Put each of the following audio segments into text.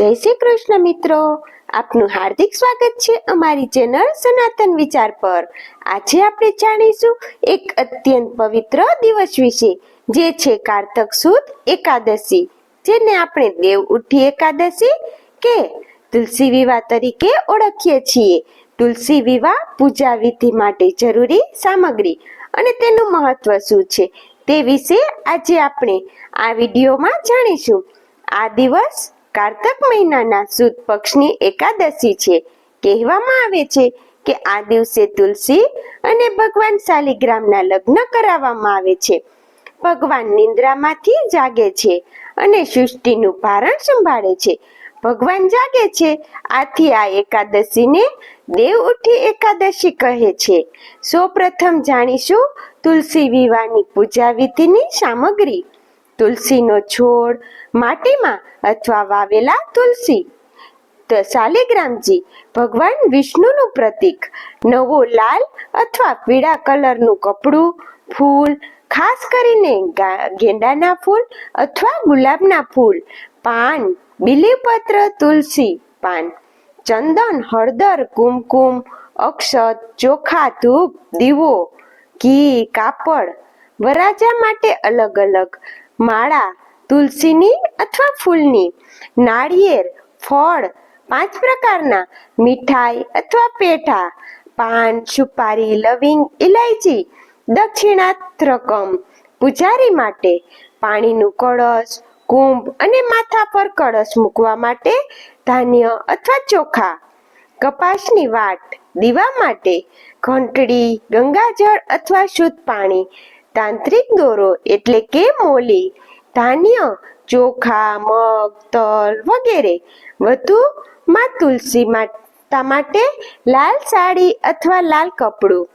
જય શ્રી કૃષ્ણ મિત્રો. આપનું હાર્દિક સ્વાગત છે અમારી ચેનલ સનાતન વિચાર પર. આજે આપણે જાણીશું એક અત્યંત પવિત્ર દિવસ વિશે, જે છે કારતક સુદ એકાદશી, જેને આપણે દેવ ઉઠી એકાદશી કે તુલસી વિવાહ તરીકે ઓળખીએ છીએ. તુલસી વિવાહ પૂજા વિધિ માટે જરૂરી સામગ્રી. અને તેનું મહત્વ શું છે તે વિશે આજે આપણે આ વિડીયોમાં જાણીશું. આ દિવસ કારતક મહિનાના સુદ પક્ષની એકાદશી છે. કહેવામાં આવે છે કે આ દિવસે તુલસી અને ભગવાન શાલિગ્રામના લગ્ન કરાવવામાં આવે છે. ભગવાન નિંદ્રામાંથી જાગે છે અને સૃષ્ટિનું ભારણ સંભાળે છે. ભગવાન જાગે છે, આથી આ એકાદશીને દેવ ઉઠી એકાદશી કહે છે. સૌપ્રથમ જાણીશું તુલસી વિવાહની પૂજા વિધિની સામગ્રી. તુલસીનો છોડ, માટીમાં અથવા વાવેલા તુલસી. તો શાલિગ્રામજી ભગવાન વિષ્ણુનું પ્રતીક, નવો લાલ અથવા પીળા કલરનું કપડું, ફૂલ, ખાસ કરીને ગેંડાના ફૂલ અથવા ગુલાબના ફૂલ, પાન, બીલીપત્ર, તુલસી પાન, ચંદન, હળદર, કુમકુમ, અક્ષત, ચોખા, ધૂપ, દીવો, ઘી, કાપડ, વરાજા માટે અલગ અલગ માળા, તુલસીની અથવા ફૂલની, નાળિયેર, ફળ, પાંચ પ્રકારના, મીઠાઈ અથવા પેઠા, પાન સુપારી લવિંગ ઇલાયચી દક્ષિણાત રકમ પૂજારી માટે, પાણીનું કળશ, કુંભ અને માથા પર કળશ મૂકવા માટે ધાન્ય અથવા ચોખા, કપાસની વાટ, દીવા માટે ઘંટડી, ગંગાજળ અથવા શુદ્ધ પાણી તાંત્રિક દોરો એટલે કે મોલી, ધાન્ય, ચોખા, મગ, તલ વગેરે. વધુમાં તુલસી માતા માટે લાલ સાડી અથવા લાલ કપડું.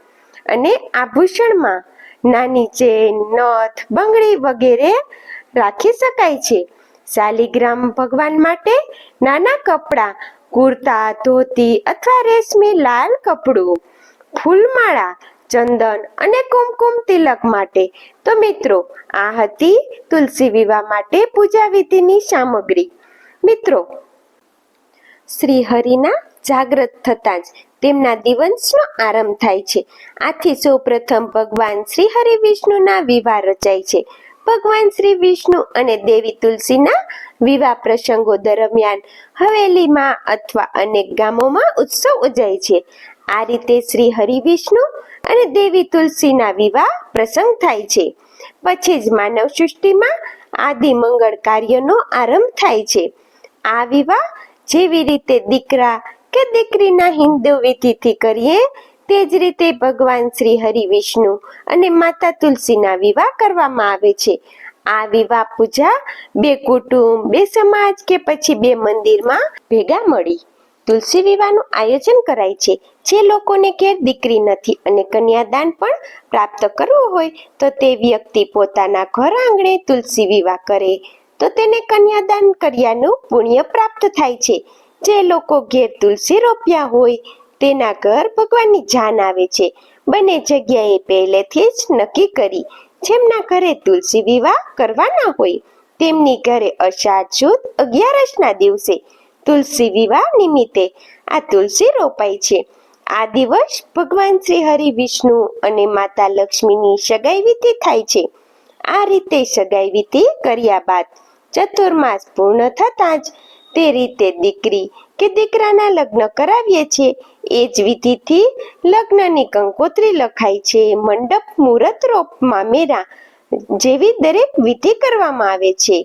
અને આભૂષણમાં નાની ચેન, નથ, બંગડી વગેરે રાખી શકાય છે. શાલિગ્રામ ભગવાન માટે નાના કપડાં, કુર્તા, ધોતી અથવા રેશમી લાલ કપડું. ફૂલમાળા ચંદન અને કુમકુમ તિલક માટે. તો મિત્રો, આ હતી તુલસી વિવાહ માટે પૂજા વિધિની સામગ્રી. મિત્રો શ્રી હરિના જાગ્રત થતાં જ તેમના દિવસનો આરંભ થાય છે. આથી સૌપ્રથમ ભગવાન શ્રી હરિ વિષ્ણુના વિવાહ રચાય છે. ભગવાન શ્રી વિષ્ણુ અને દેવી તુલસીના વિવાહ પ્રસંગો દરમિયાન હવેલીમાં અથવા અનેક ગામોમાં ઉત્સવ ઉજાય છે. આ રીતે શ્રી હરિ વિષ્ણુ અને દેવી તુલસીના વિવાહ પ્રસંગ થાય છે. પછી જ માનવ સૃષ્ટિમાં આદિ મંગળ કાર્યનો આરંભ થાય છે. આ વિવાહ જેવી રીતે દીકરા કે દીકરીના હિન્દુ વિધિથી કરીએ, તે જ રીતે ભગવાન શ્રી હરિ વિષ્ણુ અને માતા તુલસીના વિવાહ કરવામાં આવે છે. આ વિવાહ પૂજા બે કુટુંબ, બે સમાજ કે પછી બે મંદિરમાં ભેગા મળી. તુલસી વિવાહનું આયોજન કરાય છે. જે લોકોને ઘેર દીકરી નથી અને કન્યાદાન પણ પ્રાપ્ત કરવું હોય, તો તે વ્યક્તિ પોતાના ઘર આંગણે તુલસી વિવાહ કરે. તો તેને કન્યાદાન કર્યાનું પુણ્ય પ્રાપ્ત થાય છે. જે લોકો ઘેર તુલસી રોપ્યા હોય, તેના ઘર ભગવાનની જાન આવે છે. બંને જગ્યાએ પહેલેથી જ નક્કી કરી, જેમના ઘરે તુલસી વિવાહ કરવાના હોય, તેમની ઘરે અષાઢ સુદ અગિયારસના દિવસે તુલસી વિવાહ નિમિત્તે આ તુલસી રોપાય છે. આ દિવસ ભગવાન શ્રી હરિ વિષ્ણુ અને માતા લક્ષ્મીની સગાઈ વિધિ થાય છે. આ રીતે સગાઈ વિધિ કર્યા બાદ ચતુર્માસ પૂર્ણ થતાં જ તે રીતે દીકરી કે દીકરાના લગ્ન કરાવીએ છીએ, એ જ વિધિથી લગ્નની કંકોત્રી લખાય છે. મંડપ, મુહૂર્ત, રોપ, મામેરા જેવી દરેક વિધિ કરવામાં આવે છે.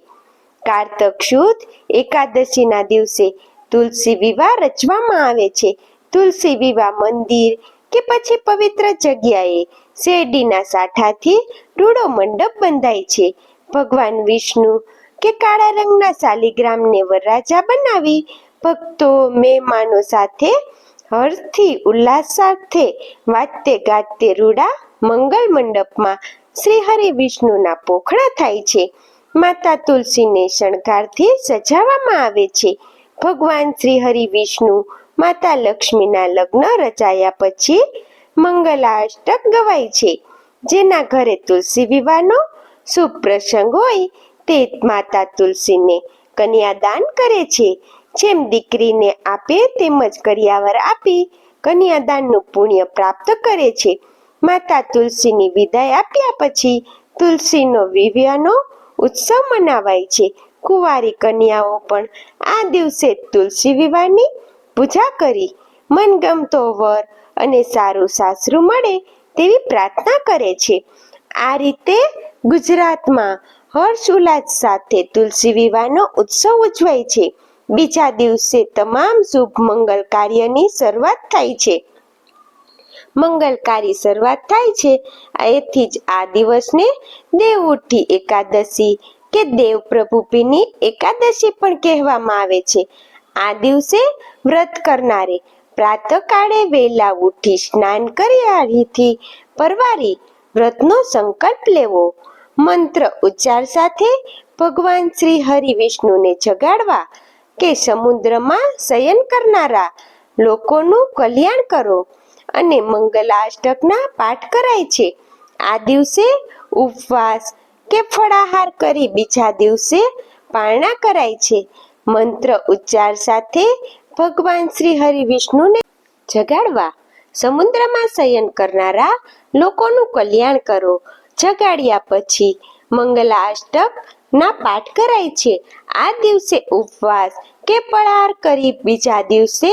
કારતક શુદ્ધ એકાદશીના દિવસે તુલસી વિવાહ રચવામાં આવે છે. તુલસી વિવાહ મંદિર કે પછી પવિત્ર જગ્યાએ શેરડીના સાઠાથી રૂડો મંડપ બંધાય છે. ભગવાન વિષ્ણુ કે કાળા રંગના શાલિગ્રામને વરરાજા બનાવી ભક્તો મહેમાનો સાથે હર્ષથી ઉલ્લાસ સાથે વાતે ગાતે રૂડા મંગલ મંડપમાં શ્રી હરિ વિષ્ણુના પોખડા થાય છે. માતા તુલસીને શણગારથી સજાવવામાં આવે છે. ભગવાન શ્રી હરિ વિષ્ણુ માતા લક્ષ્મીના લગ્ન રચાયા પછી મંગલાષ્ટક ગવાય છે. જેના ઘરે તુલસી વિવાહનો શુભ પ્રસંગ હોય તે માતા તુલસીને કન્યાદાન કરે છે. જેમ દીકરીને આપે તેમજ કરિયાવર આપી કન્યાદાનનું પુણ્ય પ્રાપ્ત કરે છે. માતા તુલસીની વિદાય આપ્યા પછી તુલસીનો વિવાહનો ઉત્સવ મનાવાય છે. કુંવારી કન્યાઓ પણ આ દિવસે તુલસી વિવાહની પૂજા કરી મનગમતો વર અને સારું સાસરું મળે તેવી પ્રાર્થના કરે છે. આ રીતે ગુજરાતમાં હર્ષ ઉલ્લાસ સાથે તુલસી વિવાહનો ઉત્સવ ઉજવાય છે. બીજા દિવસે તમામ શુભ મંગલ કાર્યની શરૂઆત થાય છે. મંગલકારી શરૂઆત થાય છે. એથી જ આ દિવસને દેવ ઉઠી એકાદશી કે દેવ પ્રભુપીની એકાદશી પણ કહેવામાં આવે છે. આ દિવસે વ્રત કરનારે પ્રાતકાળે વહેલા ઉઠી સ્નાન કરી આરીથી પરવારી વ્રતનો સંકલ્પ લેવો. મંત્ર ઉચ્ચાર સાથે ભગવાન શ્રી હરિ વિષ્ણુને જગાડવા કે સમુદ્રમાં શયન કરનારા લોકોનું કલ્યાણ કરો અને મંગલાષ્ટકના પાઠ કરાય છે. આ દિવસે ઉપવાસ કે ફળાહાર કરી બીજા દિવસે પારણા કરાય છે. મંત્ર ઉચ્ચાર સાથે ભગવાન શ્રી હરિ વિષ્ણુને જગાડવા, સમુદ્રમાં શયન કરનારા લોકોનું કલ્યાણ કરો. જગાડ્યા પછી મંગલાષ્ટક ના પાઠ કરાય છે. આ દિવસે ઉપવાસ કે પળાર કરી બીજા દિવસે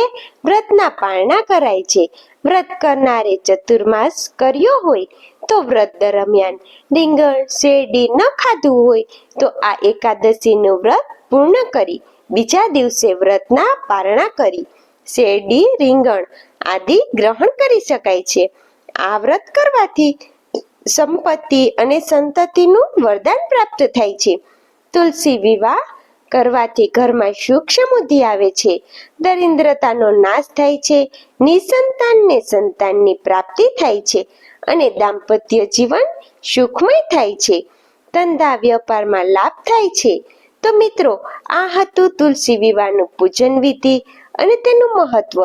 વ્રતના પારણા કરાય છે. વ્રત કરનારે ચતુર્માસ કર્યો હોય તો વ્રત દરમિયાન રીંગણ શેરડી ન ખાધું હોય તો આ એકાદશીનું વ્રત પૂર્ણ કરી બીજા દિવસે વ્રતના પારણા કરી. શેરડી, રીંગણ આદિ ગ્રહણ કરી શકાય છે. આ વ્રત કરવાથી સંપત્તિ અને સંતતિનું વરદાન પ્રાપ્ત થાય છે. તુલસી વિવાહ કરવાથી ઘરમાં સુખ સમૃદ્ધિ આવે છે. દરિદ્રતાનો નાશ થાય છે. નિસંતાનને સંતાનની પ્રાપ્તિ થાય છે અને દાંપત્ય જીવન સુખમય થાય છે. ધંધા વેપારમાં લાભ થાય છે. તો મિત્રો, આ હતું તુલસી વિવાહનું પૂજન વિધિ અને તેનું મહત્વ.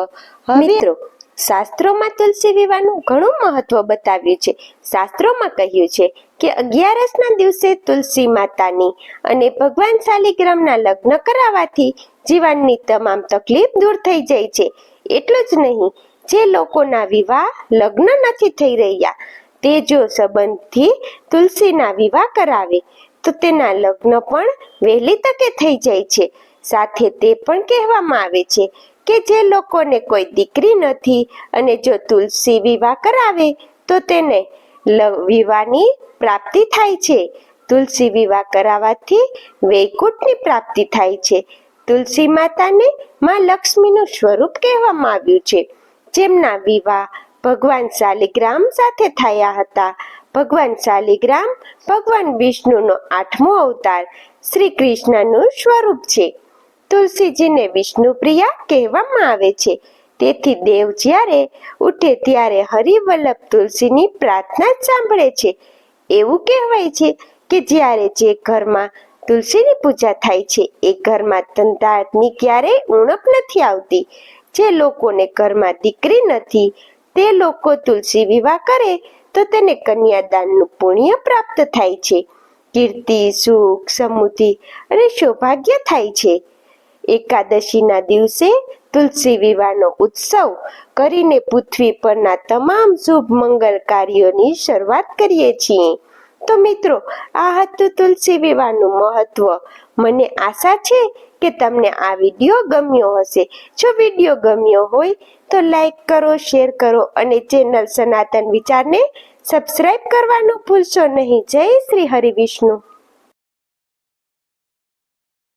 હવે મિત્રો શાસ્ત્રોમાં તુલસી વિવાહનું ઘણું મહત્વ બતાવ્યું છે. શાસ્ત્રોમાં કહ્યું છે કે અગિયારસના દિવસે તુલસી માતાની અને ભગવાન શાલિગ્રામના લગ્ન કરાવવાથી જીવનની તમામ તકલીફ દૂર થઈ જાય છે. એટલું જ નહીં, જે લોકોના વિવાહ લગ્ન નથી થઈ રહ્યા, તે જો સંબંધથી તુલસીના વિવાહ કરાવે, તો તેના લગ્ન પણ વહેલી તકે થઈ જાય છે. સાથે તે પણ કહેવામાં આવે છે કે જે લોકોને કોઈ દીકરી નથી અને જો તુલસી વિવાહ કરાવે, તો તેને વિવાહની પ્રાપ્તિ થાય છે. તુલસી વિવાહ કરાવવાથી વૈકુંઠની પ્રાપ્તિ થાય છે. તુલસી માતાને માં લક્ષ્મીનું સ્વરૂપ કહેવામાં આવ્યું છે. જેમના વિવાહ ભગવાન શાલિગ્રામ સાથે થયા હતા. ભગવાન શાલિગ્રામ ભગવાન વિષ્ણુનો આઠમો અવતાર શ્રી કૃષ્ણનું સ્વરૂપ છે. તુલસીજીને વિષ્ણુ પ્રિયા કહેવામાં આવે છે. તેથી દેવ જ્યારે ઉઠે ત્યારે હરિવલ્લભ તુલસીની પ્રાર્થના સાંભળે છે. એવું કહેવાય છે કે જ્યારે જે ઘરમાં તુલસીની પૂજા થાય છે, એ ઘરમાં સંતાનની ક્યારેય ઉણપ નથી આવતી. જે લોકોને ઘરમાં દીકરી નથી, તે લોકો તુલસી વિવાહ કરે, તો તેને કન્યાદાનનું પુણ્ય પ્રાપ્ત થાય છે. કીર્તિ, સુખ, સમૃદ્ધિ અને સૌભાગ્ય થાય છે. એકાદશીના દિવસે તુલસી વિવાહનો ઉત્સવ કરીને પૃથ્વી પરના તમામ શુભ મંગલ કાર્યોની શરૂઆત કરીએ છીએ. તો મિત્રો, આ હતું તુલસી વિવાહનું મહત્વ. મને આશા છે કે તમને આ વીડિયો ગમ્યો હશે. જો વીડિયો ગમ્યો હોય તો લાઈક કરો, શેર કરો અને ચેનલ સનાતન વિચારને સબસ્ક્રાઇબ કરવાનું ભૂલશો નહીં. જય શ્રી હરિ વિષ્ણુ